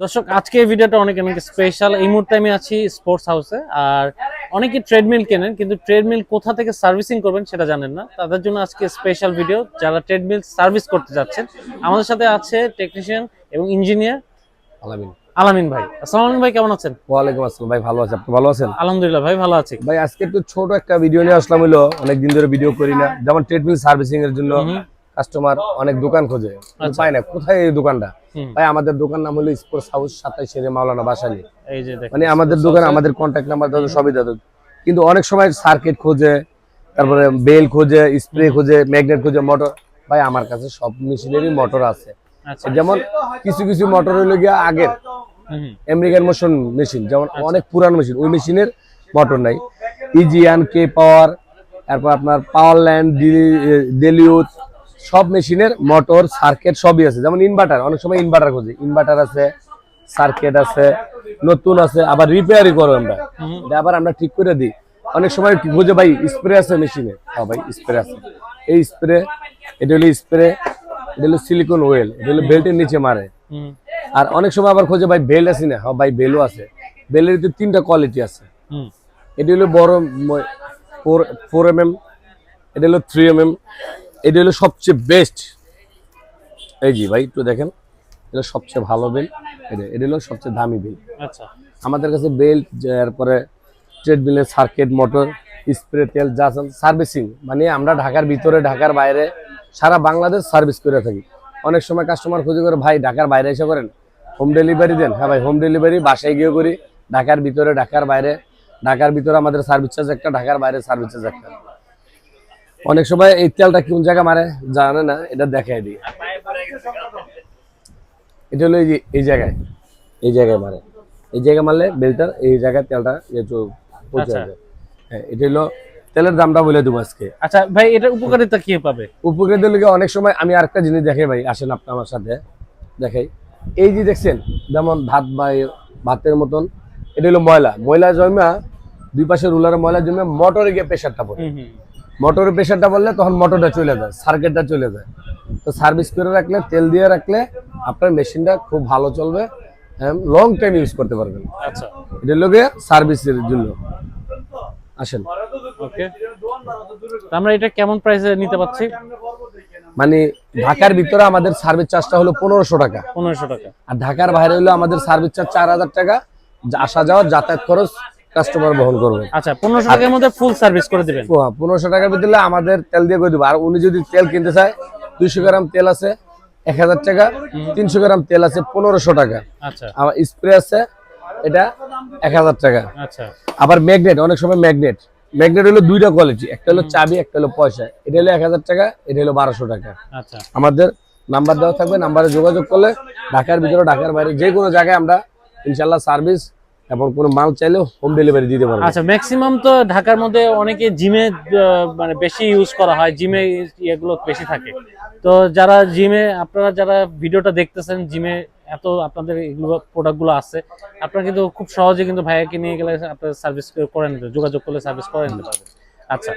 দর্শক আজকে এই ভিডিওটা অনেক অনেক স্পেশাল এই মুহূর্তে আমি আছি স্পোর্টস হাউসে আর অনেকে ট্রেডমিল কেনেন কিন্তু ট্রেডমিল কোথা থেকে সার্ভিসিং করবেন সেটা জানেন না। তাদের জন্য আজকে স্পেশাল ভিডিও যারা ট্রেডমিল সার্ভিস করতে যাচ্ছেন আমাদের সাথে আছে টেকনিশিয়ান এবং ইঞ্জিনিয়ার আলামিন। আলামিন ভাই। আসসালামু আলাইকুম ভাই কেমন আছেন? ওয়ালাইকুম আসসালাম ভাই ভালো আছে। আপনি ভালো আছেন? আলহামদুলিল্লাহ ভাই ভালো আছি। ভাই আজকে একটু ছোট একটা ভিডিও নিয়ে আসলাম হলো অনেকদিন ধরে ভিডিও করি না। যেমন ট্রেডমিল সার্ভিসিং এর জন্য। কাস্টমার অনেক দোকান খোঁজে। পায় না। কোথায় এই দোকানটা? ভাই আমাদের দোকান নাম হলো স্পোর্টস হাউস সাতাইশ এর মাওলানা বাসালি। এই যে দেখেন মানে আমাদের দোকান আমাদের কন্ট্যাক্ট নাম্বার দাদা সবই দাদা কিন্তু অনেক সময় সার্কিট খোঁজে তারপরে বেল খোঁজে স্প্রে খোঁজে ম্যাগনেট খোঁজে মোটর ভাই আমার কাছে সব মেশিনেরই মোটর আছে। আচ্ছা। যেমন কিছু কিছু মোটর হইল গিয়া আগের। আমেরিকান মোশন মেশিন যেমন অনেক পুরানো মেশিন ওই মেশিনের মোটর নাই। ইজিয়ান কে পাওয়ার তারপর আপনার পাওয়ার ল্যান্ড ডেলিউথ সব মেশিনের মোটর সার্কিট সবই আছে। যেমন ইনভার্টার অনেক সময় ইনভার্টার খুঁজি। ইনভার্টার আছে সার্কিট আছে নতুন আছে আবার রিপেয়ারই করো আমরা। এটা আবার আমরা ঠিক করে দিই। অনেক সময় খুঁজে ভাই স্প্রে আছে মেশিনে। হ্যাঁ ভাই স্প্রে আছে। এই স্প্রে এটা হলো স্প্রে এটা হলো সিলিকন ওয়েল এটা হলো বেল্টের নিচে মারে। আর অনেক সময় আবার খোঁজে ভাই বেল আছে না? হ্যাঁ ভাই বেলও আছে। বেলের তো তিনটা কোয়ালিটি আছে। এটা হলো বড় ফোর ফোর এম এম এটা হলো থ্রি এম এম এটা হলো সবচেয়ে বেস্ট এই জি ভাই একটু দেখেন। এটা সবচেয়ে ভালো বেল এটা এটা হলো সবচেয়ে দামি বেল আচ্ছা। আমাদের কাছে বেল্ট এরপরে ট্রেডমিলের সার্কিট মোটর স্প্রে তেল যা সার্ভিসিং মানে আমরা ঢাকার ভিতরে ঢাকার বাইরে সারা বাংলাদেশ সার্ভিস করে থাকি। অনেক সময় কাস্টমার খুঁজে করে ভাই ঢাকার বাইরে এসে করেন। হোম ডেলিভারি দেন। হ্যাঁ ভাই হোম ডেলিভারি বাসায় গিয়ে করি। ঢাকার ভিতরে ঢাকার বাইরে। ঢাকার ভিতরে আমাদের সার্ভিস চার্জ একটা ঢাকার বাইরে সার্ভিস চার্জ একটা। অনেক সময় এই তেলটা কোন জায়গা মারে জানে না এটা দেখাই দিই। এটা হলো এই জায়গায় এই জায়গায় মারে। এই জায়গায় মারলে বেলটার এই জায়গায় তেলটা পৌঁছে আচ্ছা। যাবে। হ্যাঁ এটা হলো তেলের দামটা বলে দেবো আজকে। আচ্ছা ভাই এটার উপকারিতা কি পাবে? লোকে অনেক সময় আমি আরেকটা জিনিস দেখাই ভাই আসেন আপনি আমার সাথে দেখাই। এই যে দেখছেন যেমন ভাত বা ভাতের মতন এটা হলো ময়লা। ময়লা জমা দুই পাশে রুলারে ময়লা জমে মোটরে গিয়ে প্রেশারটা পড়ে। মোটরের প্রেশারটা বললে তখন মোটরটা চলে যায় সার্কিটটা চলে যায়। তো সার্ভিস করে রাখলে তেল দিয়ে রাখলে আপনার মেশিনটা খুব ভালো চলবে লং টাইম ইউজ করতে পারবেন। আচ্ছা। এটা লোকে সার্ভিসের জন্য। আসেন। ওকে। আমরা এটা কেমন প্রাইসে নিতে পারছি? মানে ঢাকার ভিতরে আমাদের সার্ভিস চার্জটা হলো পনেরোশো টাকা। পনেরোশো টাকা। আর ঢাকার বাইরে হলো আমাদের সার্ভিস চার্জ চার হাজার টাকা। আসা যাওয়ার যাতায়াত খরচ কাস্টমার বহন করবে। আচ্ছা পনেরোশো টাকার মধ্যে ফুল সার্ভিস করে দিবেন? পনেরোশো টাকার ভিতরে আমাদের তেল দিয়ে করে দেবো? আর উনি যদি তেল কিনতে চায় দুইশো গ্রাম তেল আছে এক হাজার টাকা তিনশো গ্রাম তেল আছে পনেরোশো টাকা। আচ্ছা। আমার স্প্রে আছে এটা এক হাজার টাকা। আচ্ছা। আবার ম্যাগনেট অনেক সময় ম্যাগনেট ম্যাগনেট হলো দুইটা কোয়ালিটি একটা হলো চাবি একটা হলো পয়সা। এটা হলো এক হাজার টাকা এটা হলো বারোশো টাকা। আচ্ছা। আমাদের নাম্বার দেওয়া থাকবে নাম্বারে যোগাযোগ করলে ঢাকার ভিতরে ঢাকার বাইরে যে কোনো জায়গায় আমরা ইনশাল্লাহ সার্ভিস এবং কোনো মাল চাইলেও হোম ডেলিভারি দিতে পারব। আচ্ছা ম্যাক্সিমাম তো ঢাকার মধ্যে অনেকে জিমে মানে বেশি ইউজ করা হয় জিমে এগুলো বেশি থাকে। তো যারা জিমে আপনারা যারা ভিডিওটা দেখতেছেন জিমে এত আপনাদের এগুলো প্রোডাক্টগুলো আছে, আপনারা কিন্তু খুব সহজে কিন্তু ভাইয়াকে নিয়ে গেলে আপনার সার্ভিস করে নিতে যোগাযোগ করলে সার্ভিস করে নিতে পারবেন। আচ্ছা।